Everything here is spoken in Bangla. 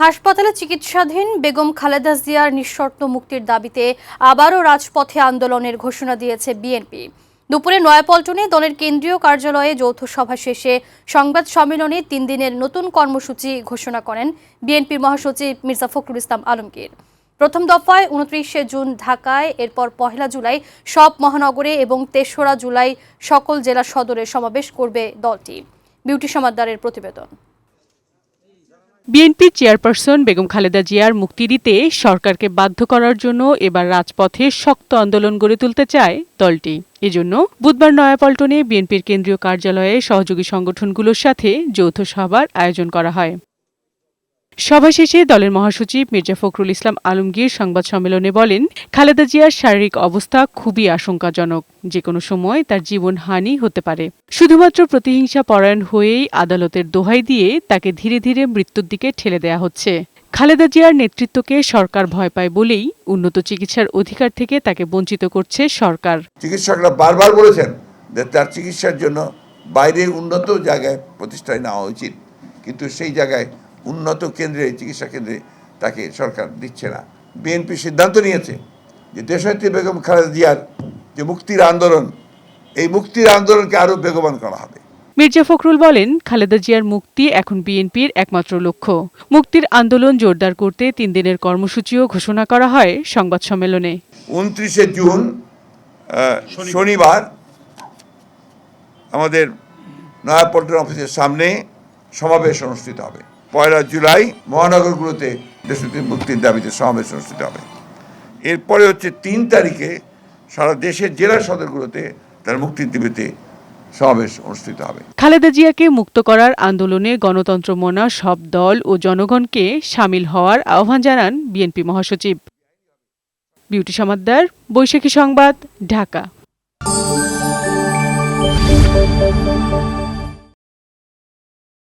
হাসপাতালে চিকিৎসাধীন বেগম খালেদা জিয়ার নিঃশর্ত মুক্তির দাবিতে আবারও রাজপথে আন্দোলনের ঘোষণা দিয়েছে বিএনপি। দুপুরে নয়াপল্টনে দলের কেন্দ্রীয় কার্যালয়ে যৌথ সভা শেষে সংবাদ সম্মেলনে তিন দিনের নতুন কর্মসূচি ঘোষণা করেন বিএনপির মহাসচিব মির্জা ফখরুল ইসলাম আলমগীর। প্রথম দফায় উনত্রিশে জুন ঢাকায়, এরপর পহেলা জুলাই সব মহানগরে এবং তেসরা জুলাই সকল জেলা সদরে সমাবেশ করবে দলটি। বিউটি সমাদ্দারের প্রতিবেদন। বিএনপি চেয়ারপারসন বেগম খালেদা জিয়ার মুক্তি দিতে সরকারকে বাধ্য করার জন্য এবার রাজপথে শক্ত আন্দোলন গড়ে তুলতে চায় দলটি। এজন্য বুধবার নয়াপল্টনে বিএনপির কেন্দ্রীয় কার্যালয়ে সহযোগী সংগঠনগুলোর সাথে যৌথ সভার আয়োজন করা হয়। সভা শেষে দলের মহাসচিব মির্জা ফখরুল ইসলাম আলমগীর সংবাদ সম্মেলনে বলেন, খালেদা জিয়ার শারীরিক অবস্থা খুবই আশঙ্কাজনক, যে কোনো সময় তার জীবন হানি হতে পারে। শুধুমাত্র প্রতিহিংসা পরায়ণ হয়েই আদালতের দোহাই দিয়ে তাকে ধীরে ধীরে মৃত্যুর দিকে ঠেলে দেয়া হচ্ছে। খালেদা জিয়ার নেতৃত্বকে সরকার ভয় পায় বলেই উন্নত চিকিৎসার অধিকার থেকে তাকে বঞ্চিত করছে সরকার। চিকিৎসকরা বারবার বলেছেন যে তার চিকিৎসার জন্য বাইরে উন্নত জায়গায় প্রতিষ্ঠায় নেওয়া উচিত। কিন্তু সেই জায়গায় উন্নত কেন্দ্রে চিকিৎসা কেন্দ্রে তাকে সরকার দিচ্ছে না। বিএনপি সিদ্ধান্ত নিয়েছে যে দেশনেত্রী বেগম খালেদা জিয়ার যে মুক্তির আন্দোলন এই মুক্তির আন্দোলনকে আরও বেগবান করা হবে। মির্জা ফখরুল বলেন খালেদা জিয়ার মুক্তি এখন বিএনপির একমাত্র লক্ষ্য। মুক্তির আন্দোলন জোরদার করতে তিন দিনের কর্মসূচিও ঘোষণা করা হয় সংবাদ সম্মেলনে। উনত্রিশে জুন শনিবার আমাদের নয়াপল্টন অফিসের সামনে সমাবেশ অনুষ্ঠিত হবে। পয়লা জুলাই মহানগরগুলোতে দেশনেত্রী মুক্তির দাবিতে সমাবেশ অনুষ্ঠিত হবে। এরপরে হচ্ছে তিন তারিখে সারা দেশের জেলা সদরগুলোতে তার মুক্তির দাবিতে সমাবেশ অনুষ্ঠিত হবে। খালেদা জিয়াকে মুক্ত করার আন্দোলনে গণতন্ত্র মনা সব দল ও জনগণকে সামিল হওয়ার আহ্বান জানান বিএনপি মহাসচিব। বিউটি সমাদ্দার, বৈশাখী সংবাদ, ঢাকা।